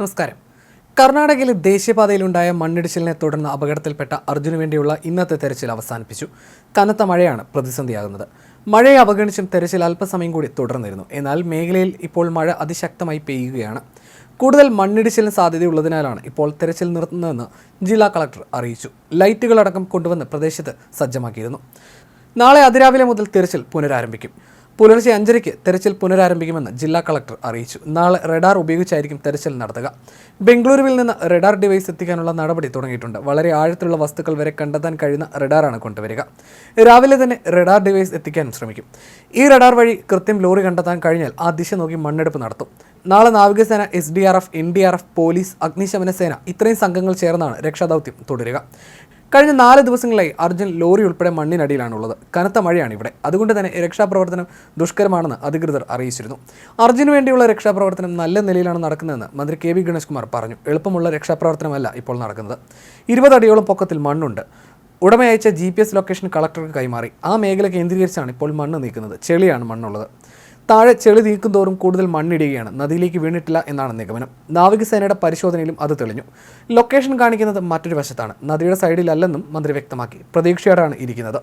നമസ്കാരം. കർണാടകയിലെ ദേശീയപാതയിലുണ്ടായ മണ്ണിടിച്ചിലിനെ തുടർന്ന് അപകടത്തിൽപ്പെട്ട അർജുന് വേണ്ടിയുള്ള ഇന്നത്തെ തെരച്ചിൽ അവസാനിപ്പിച്ചു. കനത്ത മഴയാണ് പ്രതിസന്ധിയാകുന്നത്. മഴയെ അവഗണിച്ചും തെരച്ചിൽ അല്പസമയം കൂടി തുടർന്നിരുന്നു. എന്നാൽ മേഖലയിൽ ഇപ്പോൾ മഴ അതിശക്തമായി പെയ്യുകയാണ്. കൂടുതൽ മണ്ണിടിച്ചിലിന് സാധ്യതയുള്ളതിനാലാണ് ഇപ്പോൾ തെരച്ചിൽ നിർത്തുന്നതെന്ന് ജില്ലാ കളക്ടർ അറിയിച്ചു. ലൈറ്റുകളടക്കം കൊണ്ടുവന്ന് പ്രദേശത്ത് സജ്ജമാക്കിയിരുന്നു. നാളെ അതിരാവിലെ മുതൽ തിരച്ചിൽ പുനരാരംഭിക്കും. പുലർച്ചെ അഞ്ചരയ്ക്ക് തെരച്ചിൽ പുനരാരംഭിക്കുമെന്ന് ജില്ലാ കളക്ടർ അറിയിച്ചു. നാളെ റഡാർ ഉപയോഗിച്ചായിരിക്കും തെരച്ചിൽ നടത്തുക. ബംഗളൂരുവിൽ നിന്ന് റഡാർ ഡിവൈസ് എത്തിക്കാനുള്ള നടപടി തുടങ്ങിയിട്ടുണ്ട്. വളരെ ആഴത്തിലുള്ള വസ്തുക്കൾ വരെ കണ്ടെത്താൻ കഴിയുന്ന റഡാറാണ് കൊണ്ടുവരിക. രാവിലെ തന്നെ റഡാർ ഡിവൈസ് എത്തിക്കാനും ശ്രമിക്കും. ഈ റഡാർ വഴി കൃത്യം ലോറി കണ്ടെത്താൻ കഴിഞ്ഞാൽ ആ ദിശ നോക്കി മണ്ണെടുപ്പ് നടത്തും. നാളെ നാവികസേന S D R F N D R F police അഗ്നിശമന സേന ഇത്രയും സംഘങ്ങൾ ചേർന്നാണ് രക്ഷാദൗത്യം തുടരുക. കഴിഞ്ഞ നാല് ദിവസങ്ങളായി അർജുൻ ലോറി ഉൾപ്പെടെ മണ്ണിനടിയിലാണുള്ളത്. കനത്ത മഴയാണ് ഇവിടെ. അതുകൊണ്ട് തന്നെ രക്ഷാപ്രവർത്തനം ദുഷ്കരമാണെന്ന് അധികൃതർ അറിയിച്ചിരുന്നു. അർജുന് വേണ്ടിയുള്ള രക്ഷാപ്രവർത്തനം നല്ല നിലയിലാണ് നടക്കുന്നതെന്ന് മന്ത്രി കെ വി ഗണേഷ് കുമാർ പറഞ്ഞു. എളുപ്പമുള്ള രക്ഷാപ്രവർത്തനമല്ല ഇപ്പോൾ നടക്കുന്നത്. ഇരുപതടിയോളം പൊക്കത്തിൽ മണ്ണുണ്ട്. ഉടമ അയച്ച ജി പി എസ് ലൊക്കേഷൻ കളക്ടർക്ക് കൈമാറി. ആ മേഖല കേന്ദ്രീകരിച്ചാണ് ഇപ്പോൾ മണ്ണ് നീക്കുന്നത്. ചെളിയാണ് മണ്ണുള്ളത്. താഴെ ചെളി നീക്കും തോറും കൂടുതൽ മണ്ണിടുകയാണ്. നദിയിലേക്ക് വീണിട്ടില്ല എന്നാണ് നിഗമനം. നാവികസേനയുടെ പരിശോധനയിലും അത് തെളിഞ്ഞു. ലൊക്കേഷൻ കാണിക്കുന്നത് മറ്റൊരു വശത്താണ്. നദിയുടെ സൈഡിലല്ലെന്നും മന്ത്രി വ്യക്തമാക്കി. പ്രതീക്ഷയോടാണ് ഇരിക്കുന്നത്.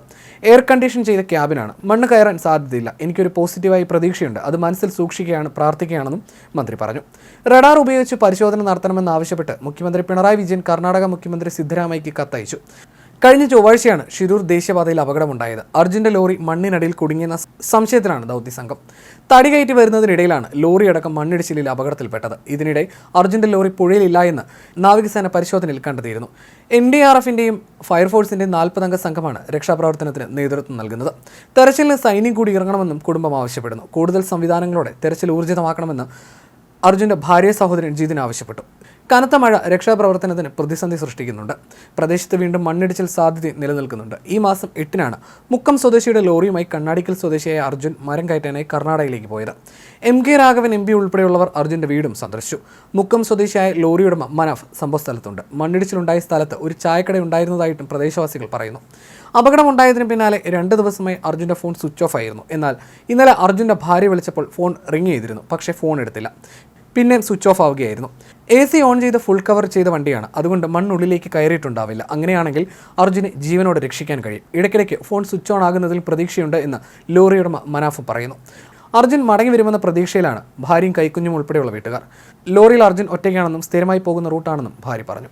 എയർ കണ്ടീഷൻ ചെയ്ത ക്യാബിനാണ്. മണ്ണ് കയറാൻ സാധ്യതയില്ല. എനിക്കൊരു പോസിറ്റീവായി പ്രതീക്ഷയുണ്ട്. അത് മനസ്സിൽ സൂക്ഷിക്കുകയാണ് പ്രാർത്ഥിക്കുകയാണെന്നും മന്ത്രി പറഞ്ഞു. റഡാർ ഉപയോഗിച്ച് പരിശോധന നടത്തണമെന്നാവശ്യപ്പെട്ട് മുഖ്യമന്ത്രി പിണറായി വിജയൻ കർണാടക മുഖ്യമന്ത്രി സിദ്ധരാമയ്ക്ക് കത്തയച്ചു. കഴിഞ്ഞ ചൊവ്വാഴ്ചയാണ് ഷിരൂർ ദേശീയപാതയിൽ അപകടമുണ്ടായത്. അർജുന്റെ ലോറി മണ്ണിനടിയിൽ കുടുങ്ങിയെന്ന സംശയത്തിലാണ് ദൗത്യ സംഘം. തടി കയറ്റി വരുന്നതിനിടയിലാണ് ലോറി അടക്കം മണ്ണിടിച്ചിലിൽ അപകടത്തിൽപ്പെട്ടത്. ഇതിനിടെ അർജുന്റെ ലോറി പുഴയിലില്ല എന്ന് നാവികസേന പരിശോധനയിൽ കണ്ടെത്തിയിരുന്നു. എൻ ഡി ആർ എഫിന്റെയും ഫയർഫോഴ്സിന്റെയും നാൽപ്പതംഗ സംഘമാണ് രക്ഷാപ്രവർത്തനത്തിന് നേതൃത്വം നൽകുന്നത്. തെരച്ചിലിന് സൈനിക കൂടി ഇറങ്ങണമെന്നും കുടുംബം ആവശ്യപ്പെടുന്നു. കൂടുതൽ സംവിധാനങ്ങളോടെ തെരച്ചിൽ ഊർജിതമാക്കണമെന്ന് അർജുന്റെ ഭാര്യ സഹോദരൻ ജീതിൻ ആവശ്യപ്പെട്ടു. കനത്ത മഴ രക്ഷാപ്രവർത്തനത്തിന് പ്രതിസന്ധി സൃഷ്ടിക്കുന്നുണ്ട്. പ്രദേശത്ത് വീണ്ടും മണ്ണിടിച്ചിൽ സാധ്യത നിലനിൽക്കുന്നുണ്ട്. ഈ മാസം എട്ടിനാണ് മുക്കം സ്വദേശിയുടെ ലോറിയുമായി കണ്ണാടിക്കൽ സ്വദേശിയായ അർജുൻ മരം കയറ്റാനായി കർണാടകയിലേക്ക് പോയത്. M K Raghavan M P ഉൾപ്പെടെയുള്ളവർ അർജുന്റെ വീടും സന്ദർശിച്ചു. മുക്കം സ്വദേശിയായ ലോറിയുടമ മനഫ് സംഭവസ്ഥലത്തുണ്ട്. മണ്ണിടിച്ചിലുണ്ടായ സ്ഥലത്ത് ഒരു ചായക്കട ഉണ്ടായിരുന്നതായിട്ടും പ്രദേശവാസികൾ പറയുന്നു. അപകടമുണ്ടായതിന് പിന്നാലെ രണ്ട് ദിവസമായി അർജുന്റെ ഫോൺ സ്വിച്ച് ഓഫ് ആയിരുന്നു. എന്നാൽ ഇന്നലെ അർജുന്റെ ഭാര്യ വിളിച്ചപ്പോൾ ഫോൺ റിങ് ചെയ്തിരുന്നു. പക്ഷേ ഫോൺ എടുത്തില്ല. പിന്നെ സ്വിച്ച് ഓഫ് ആവുകയായിരുന്നു. എ സി ഓൺ ചെയ്ത് ഫുൾ കവർ ചെയ്ത വണ്ടിയാണ്. അതുകൊണ്ട് മണ്ണുള്ളിലേക്ക് കയറിയിട്ടുണ്ടാവില്ല. അങ്ങനെയാണെങ്കിൽ അർജുന് ജീവനോടെ രക്ഷിക്കാൻ കഴിയും. ഇടയ്ക്കിടയ്ക്ക് ഫോൺ സ്വിച്ച് ഓൺ ആകുന്നതിൽ പ്രതീക്ഷയുണ്ട് എന്ന് ലോറിയുടമ മനാഫ് പറയുന്നു. അർജുൻ മടങ്ങി വരുമെന്ന പ്രതീക്ഷയിലാണ് ഭാര്യയും കൈക്കുഞ്ഞും ഉൾപ്പെടെയുള്ള വീട്ടുകാർ. ലോറിയിൽ അർജുൻ ഒറ്റയ്ക്കാണെന്നും സ്ഥിരമായി പോകുന്ന റൂട്ടാണെന്നും ഭാര്യ പറഞ്ഞു.